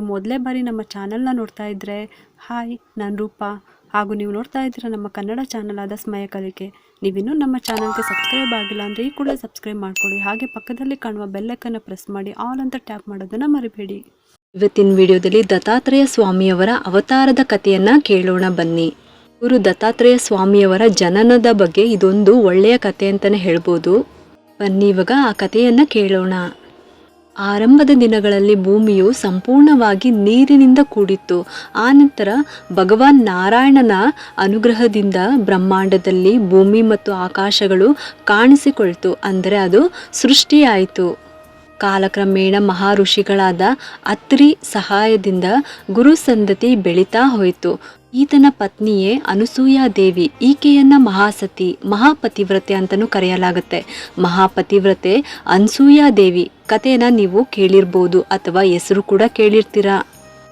ನೀವು ಮೊದಲೇ ಬಾರಿ ನಮ್ಮ ಚಾನಲ್ನ ನೋಡ್ತಾ ಇದ್ದರೆ ಹಾಯ್, ನಾನು ರೂಪಾ. ಹಾಗೂ ನೀವು ನೋಡ್ತಾ ಇದ್ದೀರ ನಮ್ಮ ಕನ್ನಡ ಚಾನಲ್ ಆದ ಸ್ಮಯ ಕಲಿಕೆ. ನೀವಿನ್ನೂ ನಮ್ಮ ಚಾನಲ್ಗೆ ಸಬ್ಸ್ಕ್ರೈಬ್ ಆಗಿಲ್ಲ ಅಂದರೆ ಈ ಕೂಡಲೇ ಸಬ್ಸ್ಕ್ರೈಬ್ ಮಾಡ್ಕೊಳ್ಳಿ. ಹಾಗೆ ಪಕ್ಕದಲ್ಲಿ ಕಾಣುವ ಬೆಲ್ಲಕ್ಕನ್ನು ಪ್ರೆಸ್ ಮಾಡಿ ಆಲ್ ಅಂತ ಟ್ಯಾಪ್ ಮಾಡೋದನ್ನು ಮರಿಬೇಡಿ. ಇವತ್ತಿನ ವಿಡಿಯೋದಲ್ಲಿ ದತ್ತಾತ್ರೇಯ ಸ್ವಾಮಿಯವರ ಅವತಾರದ ಕಥೆಯನ್ನು ಕೇಳೋಣ ಬನ್ನಿ. ಗುರು ದತ್ತಾತ್ರೇಯ ಸ್ವಾಮಿಯವರ ಜನನದ ಬಗ್ಗೆ ಇದೊಂದು ಒಳ್ಳೆಯ ಕಥೆ ಅಂತಲೇ ಹೇಳ್ಬೋದು. ಬನ್ನಿ ಇವಾಗ ಆ ಕಥೆಯನ್ನು ಕೇಳೋಣ. ಆರಂಭದ ದಿನಗಳಲ್ಲಿ ಭೂಮಿಯು ಸಂಪೂರ್ಣವಾಗಿ ನೀರಿನಿಂದ ಕೂಡಿತ್ತು. ಆನಂತರ ಭಗವಾನ್ ನಾರಾಯಣನ ಅನುಗ್ರಹದಿಂದ ಬ್ರಹ್ಮಾಂಡದಲ್ಲಿ ಭೂಮಿ ಮತ್ತು ಆಕಾಶಗಳು ಕಾಣಿಸಿಕೊಳ್ತು. ಅಂದರೆ ಅದು ಸೃಷ್ಟಿಯಾಯಿತು. ಕಾಲಕ್ರಮೇಣ ಮಹಾಋಷಿಗಳಾದ ಅತ್ರಿ ಸಹಾಯದಿಂದ ಗುರು ಸಂತತಿ ಬೆಳೀತಾ ಹೋಯಿತು. ಈತನ ಪತ್ನಿಯೇ ಅನುಸೂಯಾ ದೇವಿ, ಈಕೆಯನ್ನ ಮಹಾಸತಿ, ಮಹಾಪತಿವ್ರತೆ ಅಂತಲೂ ಕರೆಯಲಾಗುತ್ತೆ. ಮಹಾಪತಿವ್ರತೆ ಅನ್ಸೂಯಾ ದೇವಿ ಕಥೆನ ನೀವು ಕೇಳಿರ್ಬೋದು ಅಥವಾ ಹೆಸರು ಕೂಡ ಕೇಳಿರ್ತೀರಾ?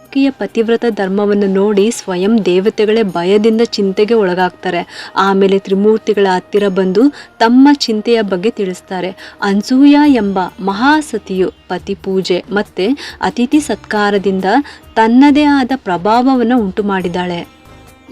ಆಕೆಯ ಪತಿವ್ರತ ಧರ್ಮವನ್ನು ನೋಡಿ ಸ್ವಯಂ ದೇವತೆಗಳೇ ಭಯದಿಂದ ಚಿಂತೆಗೆ ಒಳಗಾಗ್ತಾರೆ. ಆಮೇಲೆ ತ್ರಿಮೂರ್ತಿಗಳ ಹತ್ತಿರ ಬಂದು ತಮ್ಮ ಚಿಂತೆಯ ಬಗ್ಗೆ ತಿಳಿಸ್ತಾರೆ. ಅನ್ಸೂಯ ಎಂಬ ಮಹಾಸತಿಯು ಪತಿ ಪೂಜೆ ಮತ್ತೆ ಅತಿಥಿ ಸತ್ಕಾರದಿಂದ ತನ್ನದೇ ಆದ ಪ್ರಭಾವವನ್ನು ಉಂಟು ಮಾಡಿದ್ದಾಳೆ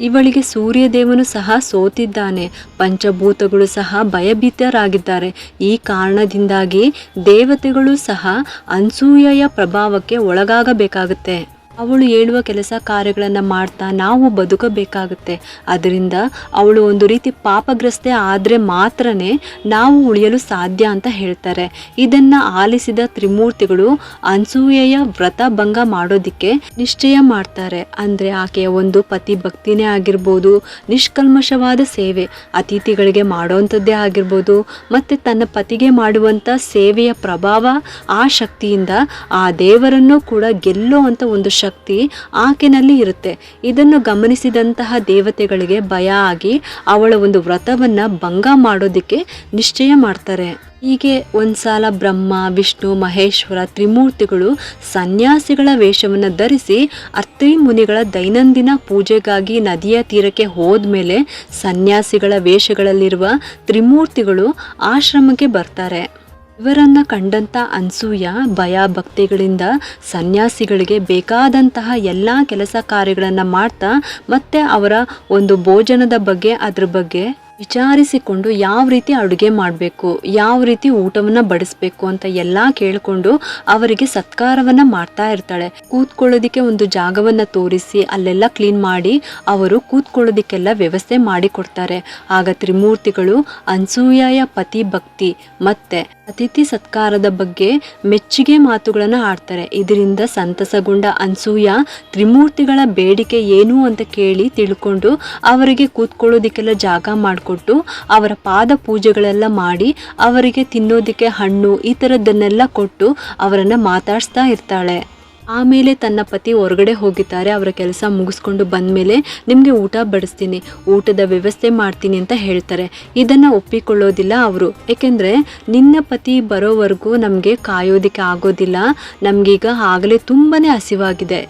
ಇವಳಿಗೆ ಸೂರ್ಯದೇವನು ಸಹ ಸೋತಿದ್ದಾನೆ. ಪಂಚಭೂತಗಳು ಸಹ ಭಯಭೀತರಾಗಿದ್ದಾರೆ. ಈ ಕಾರಣದಿಂದಾಗಿ ದೇವತೆಗಳು ಸಹ ಅನ್ಸೂಯೆಯ ಪ್ರಭಾವಕ್ಕೆ ಒಳಗಾಗಬೇಕಾಗುತ್ತೆ. ಅವಳು ಹೇಳುವ ಕೆಲಸ ಕಾರ್ಯಗಳನ್ನು ಮಾಡ್ತಾ ನಾವು ಬದುಕಬೇಕಾಗುತ್ತೆ. ಅದರಿಂದ ಅವಳು ಒಂದು ರೀತಿ ಪಾಪಗ್ರಸ್ತೆ ಆದರೆ ಮಾತ್ರನೇ ನಾವು ಉಳಿಯಲು ಸಾಧ್ಯ ಅಂತ ಹೇಳ್ತಾರೆ. ಇದನ್ನು ಆಲಿಸಿದ ತ್ರಿಮೂರ್ತಿಗಳು ಅನ್ಸೂಯೆಯ ವ್ರತ ಭಂಗ ಮಾಡೋದಿಕ್ಕೆ ನಿಶ್ಚಯ ಮಾಡ್ತಾರೆ. ಅಂದರೆ ಆಕೆಯ ಒಂದು ಪತಿ ಭಕ್ತಿನೇ ಆಗಿರ್ಬೋದು, ನಿಷ್ಕಲ್ಮಶವಾದ ಸೇವೆ, ಅತಿಥಿಗಳಿಗೆ ಮಾಡೋವಂಥದ್ದೇ ಆಗಿರ್ಬೋದು, ಮತ್ತು ತನ್ನ ಪತಿಗೆ ಮಾಡುವಂಥ ಸೇವೆಯ ಪ್ರಭಾವ, ಆ ಶಕ್ತಿಯಿಂದ ಆ ದೇವರನ್ನು ಕೂಡ ಗೆಲ್ಲೋ ಅಂತ ಒಂದು ಶಕ್ತಿ ಆಕೆನಲ್ಲಿ ಇರುತ್ತೆ. ಇದನ್ನು ಗಮನಿಸಿದಂತಹ ದೇವತೆಗಳಿಗೆ ಭಯ ಆಗಿ ಅವಳ ಒಂದು ವ್ರತವನ್ನ ಭಂಗ ಮಾಡೋದಿಕ್ಕೆ ನಿಶ್ಚಯ ಮಾಡ್ತಾರೆ. ಹೀಗೆ ಒಂದ್ಸಲ ಬ್ರಹ್ಮ, ವಿಷ್ಣು, ಮಹೇಶ್ವರ ತ್ರಿಮೂರ್ತಿಗಳು ಸನ್ಯಾಸಿಗಳ ವೇಷವನ್ನು ಧರಿಸಿ ಅತ್ರಿ ಮುನಿಗಳ ದೈನಂದಿನ ಪೂಜೆಗಾಗಿ ನದಿಯ ತೀರಕ್ಕೆ ಹೋದ್ಮೇಲೆ ಸನ್ಯಾಸಿಗಳ ವೇಷಗಳಲ್ಲಿರುವ ತ್ರಿಮೂರ್ತಿಗಳು ಆಶ್ರಮಕ್ಕೆ ಬರ್ತಾರೆ. ಇವರನ್ನ ಕಂಡಂತ ಅನ್ಸೂಯ ಭಯ ಭಕ್ತಿಗಳಿಂದ ಸನ್ಯಾಸಿಗಳಿಗೆ ಬೇಕಾದಂತಹ ಎಲ್ಲ ಕೆಲಸ ಕಾರ್ಯಗಳನ್ನು ಮಾಡ್ತಾ ಮತ್ತೆ ಅವರ ಒಂದು ಭೋಜನದ ಬಗ್ಗೆ ಅದ್ರ ಬಗ್ಗೆ ವಿಚಾರಿಸಿಕೊಂಡು ಯಾವ ರೀತಿ ಅಡುಗೆ ಮಾಡಬೇಕು, ಯಾವ ರೀತಿ ಊಟವನ್ನು ಬಡಿಸ್ಬೇಕು ಅಂತ ಎಲ್ಲ ಕೇಳಿಕೊಂಡು ಅವರಿಗೆ ಸತ್ಕಾರವನ್ನ ಮಾಡ್ತಾ ಇರ್ತಾಳೆ. ಕೂತ್ಕೊಳ್ಳೋದಿಕ್ಕೆ ಒಂದು ಜಾಗವನ್ನ ತೋರಿಸಿ ಅಲ್ಲೆಲ್ಲ ಕ್ಲೀನ್ ಮಾಡಿ ಅವರು ಕೂತ್ಕೊಳ್ಳೋದಿಕ್ಕೆಲ್ಲ ವ್ಯವಸ್ಥೆ ಮಾಡಿ ಕೊಡ್ತಾರೆ ಆಗ ತ್ರಿಮೂರ್ತಿಗಳು ಅನ್ಸೂಯಾಯ ಪತಿ ಭಕ್ತಿ ಮತ್ತೆ ಅತಿಥಿ ಸತ್ಕಾರದ ಬಗ್ಗೆ ಮೆಚ್ಚುಗೆ ಮಾತುಗಳನ್ನು ಆಡ್ತಾರೆ. ಇದರಿಂದ ಸಂತಸಗೊಂಡ ಅನ್ಸೂಯ ತ್ರಿಮೂರ್ತಿಗಳ ಬೇಡಿಕೆ ಏನು ಅಂತ ಕೇಳಿ ತಿಳ್ಕೊಂಡು ಅವರಿಗೆ ಕೂತ್ಕೊಳ್ಳೋದಿಕ್ಕೆಲ್ಲ ಜಾಗ ಮಾಡಿಕೊಟ್ಟು ಅವರ ಪಾದ ಪೂಜೆಗಳೆಲ್ಲ ಮಾಡಿ ಅವರಿಗೆ ತಿನ್ನೋದಿಕ್ಕೆ ಹಣ್ಣು ಈ ಥರದ್ದನ್ನೆಲ್ಲ ಕೊಟ್ಟು ಅವರನ್ನು ಮಾತಾಡಿಸ್ತಾ ಇರ್ತಾಳೆ. ಆಮೇಲೆ ತನ್ನ ಪತಿ ಹೊರಗಡೆ ಹೋಗಿದ್ದಾರೆ. ಅವರ ಕೆಲಸ ಮುಗಿಸ್ಕೊಂಡು ಬಂದಮೇಲೆ ನಿಮಗೆ ಊಟ ಬಡಿಸ್ತೀನಿ, ಊಟದ ವ್ಯವಸ್ಥೆ ಮಾಡ್ತೀನಿ ಅಂತ ಹೇಳ್ತಾರೆ. ಇದನ್ನು ಒಪ್ಪಿಕೊಳ್ಳೋದಿಲ್ಲ ಅವರು. ಏಕೆಂದರೆ ನಿನ್ನ ಪತಿ ಬರೋವರೆಗೂ ನಮಗೆ ಕಾಯೋದಕ್ಕೆ ಆಗೋದಿಲ್ಲ. ನಮಗೀಗ ಆಗಲೇ ತುಂಬಾ ಹಸಿವಾಗಿದೆ.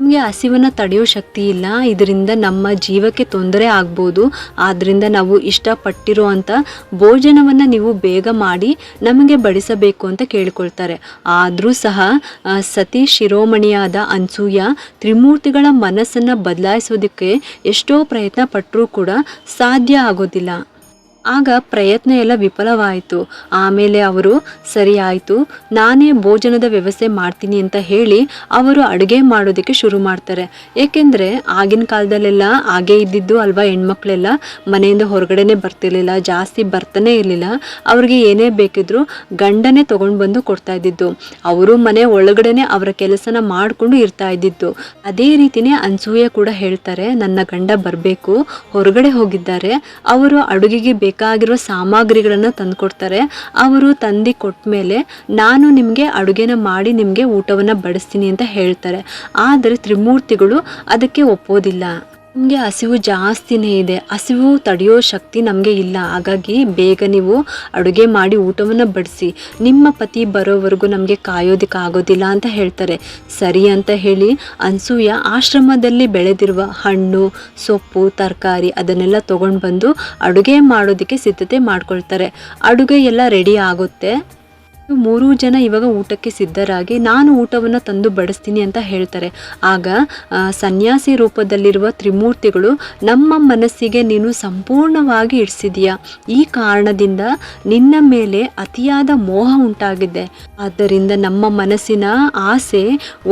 ನಮಗೆ ಹಸಿವನ್ನು ತಡೆಯೋ ಶಕ್ತಿ ಇಲ್ಲ. ಇದರಿಂದ ನಮ್ಮ ಜೀವಕ್ಕೆ ತೊಂದರೆ ಆಗ್ಬೋದು. ಆದ್ದರಿಂದ ನಾವು ಇಷ್ಟಪಟ್ಟಿರುವಂಥ ಭೋಜನವನ್ನು ನೀವು ಬೇಗ ಮಾಡಿ ನಮಗೆ ಬಡಿಸಬೇಕು ಅಂತ ಕೇಳಿಕೊಳ್ತಾರೆ. ಆದರೂ ಸಹ ಸತಿ ಶಿರೋಮಣಿಯಾದ ಅನ್ಸೂಯ ತ್ರಿಮೂರ್ತಿಗಳ ಮನಸ್ಸನ್ನು ಬದಲಾಯಿಸೋದಕ್ಕೆ ಎಷ್ಟೋ ಪ್ರಯತ್ನ ಪಟ್ಟರೂ ಕೂಡ ಸಾಧ್ಯ ಆಗೋದಿಲ್ಲ. ಆಗ ಪ್ರಯತ್ನ ಎಲ್ಲ ವಿಫಲವಾಯಿತು. ಆಮೇಲೆ ಅವರು ಸರಿ ಆಯಿತು ನಾನೇ ಭೋಜನದ ವ್ಯವಸ್ಥೆ ಮಾಡ್ತೀನಿ ಅಂತ ಹೇಳಿ ಅವರು ಅಡುಗೆ ಮಾಡೋದಕ್ಕೆ ಶುರು ಮಾಡ್ತಾರೆ. ಏಕೆಂದರೆ ಆಗಿನ ಕಾಲದಲ್ಲೆಲ್ಲ ಹಾಗೆ ಇದ್ದಿದ್ದು ಅಲ್ವಾ ಹೆಣ್ಮಕ್ಳೆಲ್ಲ? ಮನೆಯಿಂದ ಹೊರಗಡೆನೆ ಬರ್ತಿರ್ಲಿಲ್ಲ, ಜಾಸ್ತಿ ಬರ್ತಾನೆ ಇರಲಿಲ್ಲ. ಅವ್ರಿಗೆ ಏನೇ ಬೇಕಿದ್ರು ಗಂಡನೇ ತೊಗೊಂಡು ಬಂದು ಕೊಡ್ತಾ ಇದ್ದಿದ್ದು. ಅವರು ಮನೆ ಒಳಗಡೆನೆ ಅವರ ಕೆಲಸನ ಮಾಡಿಕೊಂಡು ಇರ್ತಾ ಇದ್ದಿದ್ದು. ಅದೇ ರೀತಿನೇ ಅನ್ಸೂಯ ಕೂಡ ಹೇಳ್ತಾರೆ, ನನ್ನ ಗಂಡ ಬರಬೇಕು, ಹೊರಗಡೆ ಹೋಗಿದ್ದಾರೆ, ಅವರು ಅಡುಗೆಗೆ ಬೇಕಾಗಿರುವ ಸಾಮಗ್ರಿಗಳನ್ನು ತಂದುಕೊಡ್ತಾರೆ. ಅವರು ತಂದು ಕೊಟ್ಟ ಮೇಲೆ ನಾನು ನಿಮಗೆ ಅಡುಗೆನ ಮಾಡಿ ನಿಮಗೆ ಊಟವನ್ನು ಬಡಿಸ್ತೀನಿ ಅಂತ ಹೇಳ್ತಾರೆ. ಆದರೆ ತ್ರಿಮೂರ್ತಿಗಳು ಅದಕ್ಕೆ ಒಪ್ಪೋದಿಲ್ಲ. ನಮಗೆ ಹಸಿವು ಜಾಸ್ತಿನೇ ಇದೆ. ಹಸಿವು ತಡೆಯೋ ಶಕ್ತಿ ನಮಗೆ ಇಲ್ಲ. ಹಾಗಾಗಿ ಬೇಗ ನೀವು ಅಡುಗೆ ಮಾಡಿ ಊಟವನ್ನು ಬಡಿಸಿ. ನಿಮ್ಮ ಪತಿ ಬರೋವರೆಗೂ ನಮಗೆ ಕಾಯೋದಕ್ಕೆ ಆಗೋದಿಲ್ಲ ಅಂತ ಹೇಳ್ತಾರೆ. ಸರಿ ಅಂತ ಹೇಳಿ ಅನ್ಸೂಯ ಆಶ್ರಮದಲ್ಲಿ ಬೆಳೆದಿರುವ ಹಣ್ಣು, ಸೊಪ್ಪು, ತರಕಾರಿ ಅದನ್ನೆಲ್ಲ ತೊಗೊಂಡು ಬಂದು ಅಡುಗೆ ಮಾಡೋದಕ್ಕೆ ಸಿದ್ಧತೆ ಮಾಡ್ಕೊಳ್ತಾರೆ. ಅಡುಗೆ ಎಲ್ಲ ರೆಡಿ ಆಗುತ್ತೆ. ಮೂರೂ ಜನ ಇವಾಗ ಊಟಕ್ಕೆ ಸಿದ್ಧರಾಗಿ ನಾನು ಊಟವನ್ನು ತಂದು ಬಡಿಸ್ತೀನಿ ಅಂತ ಹೇಳ್ತಾರೆ. ಆಗ ಸನ್ಯಾಸಿ ರೂಪದಲ್ಲಿರುವ ತ್ರಿಮೂರ್ತಿಗಳು, ನಮ್ಮ ಮನಸ್ಸಿಗೆ ನೀನು ಸಂಪೂರ್ಣವಾಗಿ ಇಡಿಸಿದೀಯ? ಈ ಕಾರಣದಿಂದ ನಿನ್ನ ಮೇಲೆ ಅತಿಯಾದ ಮೋಹ ಉಂಟಾಗಿದೆ. ಆದ್ದರಿಂದ ನಮ್ಮ ಮನಸ್ಸಿನ ಆಸೆ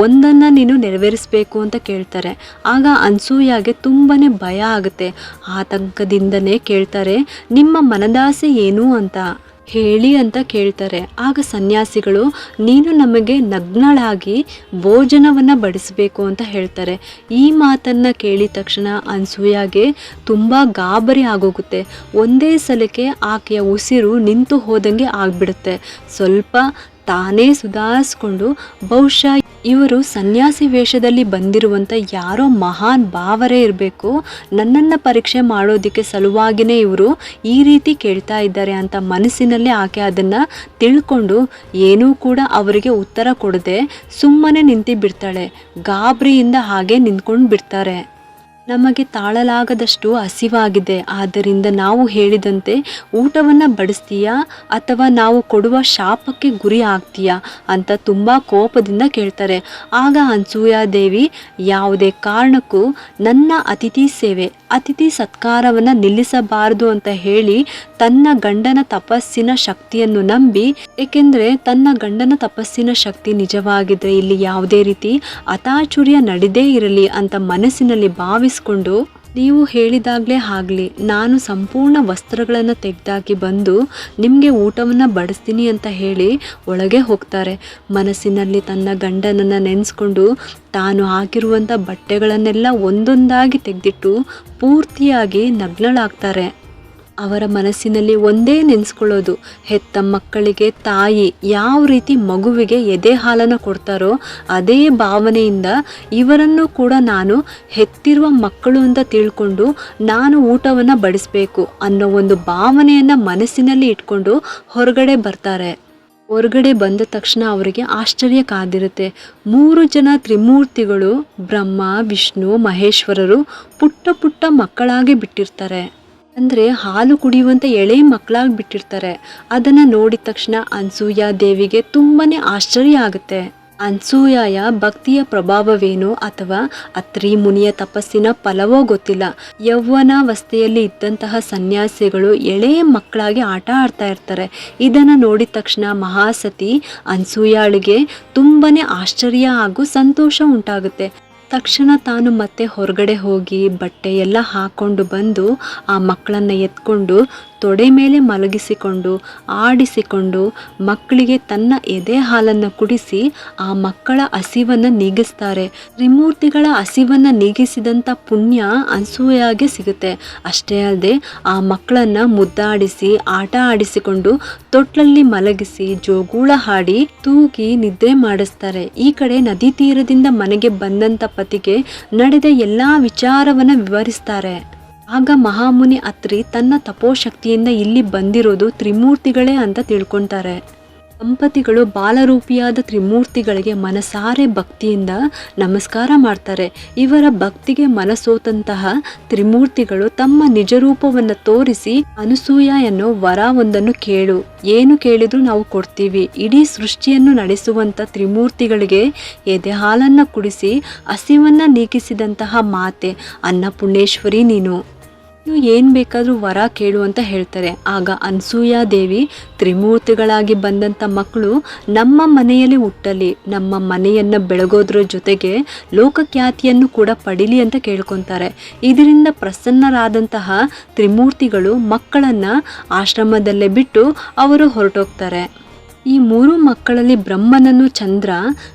ಒಂದನ್ನು ನೀನು ನೆರವೇರಿಸಬೇಕು ಅಂತ ಕೇಳ್ತಾರೆ. ಆಗ ಅನ್ಸೂಯಾಗೆ ತುಂಬಾ ಭಯ ಆಗುತ್ತೆ. ಆತಂಕದಿಂದನೇ ಕೇಳ್ತಾರೆ, ನಿಮ್ಮ ಮನದಾಸೆ ಏನು ಅಂತ. ಹೇಳಿ ಅಂತ ಕೇಳ್ತಾರೆ. ಆಗ ಸನ್ಯಾಸಿಗಳು, ನೀನು ನಮಗೆ ನಗ್ನಳಾಗಿ ಭೋಜನವನ್ನು ಬಡಿಸಬೇಕು ಅಂತ ಹೇಳ್ತಾರೆ. ಈ ಮಾತನ್ನು ಕೇಳಿದ ತಕ್ಷಣ ಅನ್ಸೂಯಾಗೆ ತುಂಬ ಗಾಬರಿ ಆಗೋಗುತ್ತೆ. ಒಂದೇ ಸಲಕ್ಕೆ ಆಕೆಯ ಉಸಿರು ನಿಂತು ಹೋದಂಗೆ ಆಗ್ಬಿಡುತ್ತೆ. ಸ್ವಲ್ಪ ತಾನೇ ಸುಧಾರಿಸ್ಕೊಂಡು ಬಹುಶಃ ಇವರು ಸನ್ಯಾಸಿ ವೇಷದಲ್ಲಿ ಬಂದಿರುವಂಥ ಯಾರೋ ಮಹಾನ್ ಭಾವರೇ ಇರಬೇಕು. ನನ್ನನ್ನು ಪರೀಕ್ಷೆ ಮಾಡೋದಕ್ಕೆ ಸಲುವಾಗಿನೇ ಇವರು ಈ ರೀತಿ ಕೇಳ್ತಾ ಇದ್ದಾರೆ ಅಂತ ಮನಸ್ಸಿನಲ್ಲಿ ಆಕೆ ಅದನ್ನು ತಿಳ್ಕೊಂಡು ಏನೂ ಕೂಡ ಅವರಿಗೆ ಉತ್ತರ ಕೊಡದೆ ಸುಮ್ಮನೆ ನಿಂತು ಬಿಡ್ತಾಳೆ. ಗಾಬರಿಯಿಂದ ಹಾಗೆ ನಿಂತ್ಕೊಂಡು ಬಿಡ್ತಾರೆ. ನಮಗೆ ತಾಳಲಾಗದಷ್ಟು ಹಸಿವಾಗಿದೆ. ಆದ್ದರಿಂದ ನಾವು ಹೇಳಿದಂತೆ ಊಟವನ್ನು ಬಡಿಸ್ತೀಯಾ ಅಥವಾ ನಾವು ಕೊಡುವ ಶಾಪಕ್ಕೆ ಗುರಿ ಆಗ್ತೀಯಾ ಅಂತ ತುಂಬ ಕೋಪದಿಂದ ಕೇಳ್ತಾರೆ. ಆಗ ದೇವಿ, ಯಾವುದೇ ಕಾರಣಕ್ಕೂ ನನ್ನ ಅತಿಥಿ ಸೇವೆ, ಅತಿಥಿ ಸತ್ಕಾರವನ್ನು ನಿಲ್ಲಿಸಬಾರದು ಅಂತ ಹೇಳಿ ತನ್ನ ಗಂಡನ ತಪಸ್ಸಿನ ಶಕ್ತಿಯನ್ನು ನಂಬಿ, ಏಕೆಂದರೆ ತನ್ನ ಗಂಡನ ತಪಸ್ಸಿನ ಶಕ್ತಿ ನಿಜವಾಗಿದೆ ಇಲ್ಲಿ ಯಾವುದೇ ರೀತಿ ಅತಾಚುರ್ಯ ನಡೆದೇ ಇರಲಿ ಅಂತ ಮನಸ್ಸಿನಲ್ಲಿ ಭಾವಿಸ್ಕೊಂಡು ನೀವು ಹೇಳಿದಾಗಲೇ ಆಗಲಿ, ನಾನು ಸಂಪೂರ್ಣ ವಸ್ತ್ರಗಳನ್ನು ತೆಗೆದಾಕಿ ಬಂದು ನಿಮಗೆ ಊಟವನ್ನು ಬಡಿಸ್ತೀನಿ ಅಂತ ಹೇಳಿ ಒಳಗೆ ಹೋಗ್ತಾರೆ. ಮನಸ್ಸಿನಲ್ಲಿ ತನ್ನ ಗಂಡನನ್ನು ನೆನೆಸ್ಕೊಂಡು ತಾನು ಹಾಕಿರುವಂಥ ಬಟ್ಟೆಗಳನ್ನೆಲ್ಲ ಒಂದೊಂದಾಗಿ ತೆಗೆದಿಟ್ಟು ಪೂರ್ತಿಯಾಗಿ ನಗ್ನಳಾಗ್ತಾರೆ. ಅವರ ಮನಸ್ಸಿನಲ್ಲಿ ಒಂದೇ ನೆನೆಸ್ಕೊಳ್ಳೋದು, ಹೆತ್ತ ಮಕ್ಕಳಿಗೆ ತಾಯಿ ಯಾವ ರೀತಿ ಮಗುವಿಗೆ ಎದೆ ಹಾಲನ್ನು ಕೊಡ್ತಾರೋ ಅದೇ ಭಾವನೆಯಿಂದ ಇವರನ್ನು ಕೂಡ ನಾನು ಹೆತ್ತಿರುವ ಮಕ್ಕಳು ಅಂತ ತಿಳ್ಕೊಂಡು ನಾನು ಊಟವನ್ನು ಬಡಿಸಬೇಕು ಅನ್ನೋ ಒಂದು ಭಾವನೆಯನ್ನು ಮನಸ್ಸಿನಲ್ಲಿ ಇಟ್ಕೊಂಡು ಹೊರಗಡೆ ಬರ್ತಾರೆ. ಹೊರಗಡೆ ಬಂದ ತಕ್ಷಣ ಅವರಿಗೆ ಆಶ್ಚರ್ಯ ಕಾದಿರುತ್ತೆ. ಮೂರು ಜನ ತ್ರಿಮೂರ್ತಿಗಳು ಬ್ರಹ್ಮ, ವಿಷ್ಣು, ಮಹೇಶ್ವರರು ಪುಟ್ಟ ಪುಟ್ಟ ಮಕ್ಕಳಾಗಿ ಬಿಟ್ಟಿರ್ತಾರೆ. ಅಂದರೆ ಹಾಲು ಕುಡಿಯುವಂಥ ಎಳೆ ಮಕ್ಕಳಾಗಿ ಬಿಟ್ಟಿರ್ತಾರೆ ಅದನ್ನು ನೋಡಿದ ತಕ್ಷಣ ಅನ್ಸೂಯ ದೇವಿಗೆ ತುಂಬಾ ಆಶ್ಚರ್ಯ ಆಗುತ್ತೆ. ಅನ್ಸೂಯಾಯ ಭಕ್ತಿಯ ಪ್ರಭಾವವೇನು ಅಥವಾ ಅತ್ರಿ ಮುನಿಯ ತಪಸ್ಸಿನ ಫಲವೋ ಗೊತ್ತಿಲ್ಲ. ಯೌವನಾವಸ್ಥೆಯಲ್ಲಿ ಇದ್ದಂತಹ ಸನ್ಯಾಸಿಗಳು ಎಳೆಯ ಮಕ್ಕಳಾಗಿ ಆಟ ಆಡ್ತಾ ಇರ್ತಾರೆ. ಇದನ್ನು ನೋಡಿದ ತಕ್ಷಣ ಮಹಾಸತಿ ಅನ್ಸೂಯಾಳಿಗೆ ತುಂಬನೇ ಆಶ್ಚರ್ಯ ಹಾಗೂ ಸಂತೋಷ ಉಂಟಾಗುತ್ತೆ. ತಕ್ಷಣ ತಾನು ಮತ್ತೆ ಹೊರಗಡೆ ಹೋಗಿ ಬಟ್ಟೆ ಎಲ್ಲ ಹಾಕೊಂಡು ಬಂದು ಆ ಮಕ್ಕಳನ್ನು ಎತ್ಕೊಂಡು ತೊಡೆ ಮೇಲೆ ಮಲಗಿಸಿಕೊಂಡು, ಆಡಿಸಿಕೊಂಡು ಮಕ್ಕಳಿಗೆ ತನ್ನ ಎದೆ ಹಾಲನ್ನು ಕುಡಿಸಿ ಆ ಮಕ್ಕಳ ಹಸಿವನ್ನು ನೀಗಿಸ್ತಾರೆ. ತ್ರಿಮೂರ್ತಿಗಳ ಹಸಿವನ್ನು ನೀಗಿಸಿದಂಥ ಪುಣ್ಯ ಅನ್ಸೂಯಾಗೆ ಸಿಗುತ್ತೆ. ಅಷ್ಟೇ ಅಲ್ಲದೆ ಆ ಮಕ್ಕಳನ್ನು ಮುದ್ದಾಡಿಸಿ, ಆಟ ಆಡಿಸಿಕೊಂಡು ತೊಟ್ಲಲ್ಲಿ ಮಲಗಿಸಿ, ಜೋಗೂಳ ಹಾಡಿ ತೂಗಿ ನಿದ್ರೆ ಮಾಡಿಸ್ತಾರೆ. ಈ ಕಡೆ ನದಿ ತೀರದಿಂದ ಮನೆಗೆ ಬಂದಂಥ ಪತಿಗೆ ನಡೆದ ಎಲ್ಲ ವಿಚಾರವನ್ನು ವಿವರಿಸ್ತಾರೆ. ಆಗ ಮಹಾಮುನಿ ಅತ್ರಿ ತನ್ನ ತಪೋಶಕ್ತಿಯಿಂದ ಇಲ್ಲಿ ಬಂದಿರೋದು ತ್ರಿಮೂರ್ತಿಗಳೇ ಅಂತ ತಿಳ್ಕೊಂತಾರೆ. ದಂಪತಿಗಳು ಬಾಲರೂಪಿಯಾದ ತ್ರಿಮೂರ್ತಿಗಳಿಗೆ ಮನಸಾರೆ ಭಕ್ತಿಯಿಂದ ನಮಸ್ಕಾರ ಮಾಡ್ತಾರೆ. ಇವರ ಭಕ್ತಿಗೆ ಮನಸೋತಂತಹ ತ್ರಿಮೂರ್ತಿಗಳು ತಮ್ಮ ನಿಜರೂಪವನ್ನು ತೋರಿಸಿ ಅನಸೂಯ ಎನ್ನೋ ಒಂದನ್ನು ಕೇಳು. ಏನು ಕೇಳಿದ್ರು ನಾವು ಕೊಡ್ತೀವಿ. ಇಡೀ ಸೃಷ್ಟಿಯನ್ನು ನಡೆಸುವಂತ ತ್ರಿಮೂರ್ತಿಗಳಿಗೆ ಎದೆ ಹಾಲನ್ನ ಕುಡಿಸಿ ಹಸಿವನ್ನ ನೀಗಿಸಿದಂತಹ ಮಾತೆ ಅನ್ನಪೂರ್ಣೇಶ್ವರಿ ನೀನು. ನೀವು ಏನು ಬೇಕಾದರೂ ವರ ಕೇಳು ಅಂತ ಹೇಳ್ತಾರೆ. ಆಗ ಅನ್ಸೂಯಾ ದೇವಿ ತ್ರಿಮೂರ್ತಿಗಳಾಗಿ ಬಂದಂಥ ಮಕ್ಕಳು ನಮ್ಮ ಮನೆಯಲ್ಲಿ ಹುಟ್ಟಲಿ, ನಮ್ಮ ಮನೆಯನ್ನು ಬೆಳಗೋದ್ರ ಜೊತೆಗೆ ಲೋಕಖ್ಯಾತಿಯನ್ನು ಕೂಡ ಪಡಿಲಿ ಅಂತ ಕೇಳ್ಕೊತಾರೆ. ಇದರಿಂದ ಪ್ರಸನ್ನರಾದಂತಹ ತ್ರಿಮೂರ್ತಿಗಳು ಮಕ್ಕಳನ್ನು ಆಶ್ರಮದಲ್ಲೇ ಬಿಟ್ಟು ಅವರು ಹೊರಟೋಗ್ತಾರೆ. ಈ ಮೂರು ಮಕ್ಕಳಲ್ಲಿ ಬ್ರಹ್ಮನನ್ನು ಚಂದ್ರ,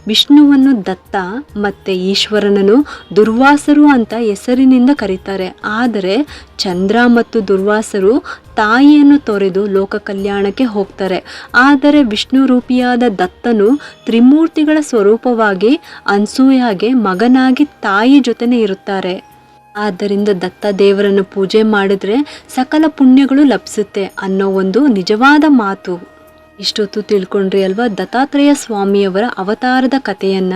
ವಿಷ್ಣುವನ್ನು ದತ್ತ ಮತ್ತೆ ಈಶ್ವರನನ್ನು ದುರ್ವಾಸರು ಅಂತ ಹೆಸರಿನಿಂದ ಕರೀತಾರೆ. ಆದರೆ ಚಂದ್ರ ಮತ್ತು ದುರ್ವಾಸರು ತಾಯಿಯನ್ನು ತೊರೆದು ಲೋಕ ಕಲ್ಯಾಣಕ್ಕೆ ಹೋಗ್ತಾರೆ. ಆದರೆ ವಿಷ್ಣು ರೂಪಿಯಾದ ದತ್ತನು ತ್ರಿಮೂರ್ತಿಗಳ ಸ್ವರೂಪವಾಗಿ ಅನ್ಸೂಯಾಗೆ ಮಗನಾಗಿ ತಾಯಿ ಜೊತೆನೆ ಇರುತ್ತಾರೆ. ಆದ್ದರಿಂದ ದತ್ತ ದೇವರನ್ನು ಪೂಜೆ ಮಾಡಿದ್ರೆ ಸಕಲ ಪುಣ್ಯಗಳು ಲಭಿಸುತ್ತೆ ಅನ್ನೋ ಒಂದು ನಿಜವಾದ ಮಾತು. ಇಷ್ಟೊತ್ತು ತಿಳ್ಕೊಂಡ್ರಿ ಅಲ್ವಾ? ದತ್ತಾತ್ರೇಯ ಸ್ವಾಮಿಯವರ ಅವತಾರದ ಕಥೆಯನ್ನ.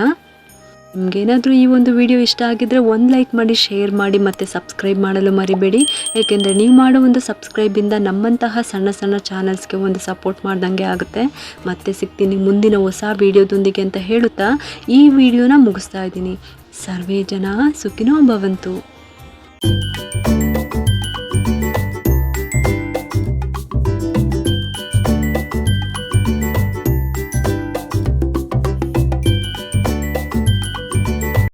ನಿಮಗೇನಾದರೂ ಈ ಒಂದು ವಿಡಿಯೋ ಇಷ್ಟ ಆಗಿದ್ರೆ ಒಂದು ಲೈಕ್ ಮಾಡಿ, ಶೇರ್ ಮಾಡಿ ಮತ್ತು ಸಬ್ಸ್ಕ್ರೈಬ್ ಮಾಡಲು ಮರಿಬೇಡಿ. ಏಕೆಂದರೆ ನೀವು ಮಾಡೋ ಒಂದು ಸಬ್ಸ್ಕ್ರೈಬಿಂದ ನಮ್ಮಂತಹ ಸಣ್ಣ ಸಣ್ಣ ಚಾನಲ್ಸ್ಗೆ ಒಂದು ಸಪೋರ್ಟ್ ಮಾಡ್ದಂಗೆ ಆಗುತ್ತೆ. ಮತ್ತೆ ಸಿಗ್ತೀನಿ ಮುಂದಿನ ಹೊಸ ವಿಡಿಯೋದೊಂದಿಗೆ ಅಂತ ಹೇಳುತ್ತಾ ಈ ವಿಡಿಯೋನ ಮುಗಿಸ್ತಾ ಇದ್ದೀನಿ. ಸರ್ವೇ ಜನ ಸುಖಿನೋ ಭವಂತು.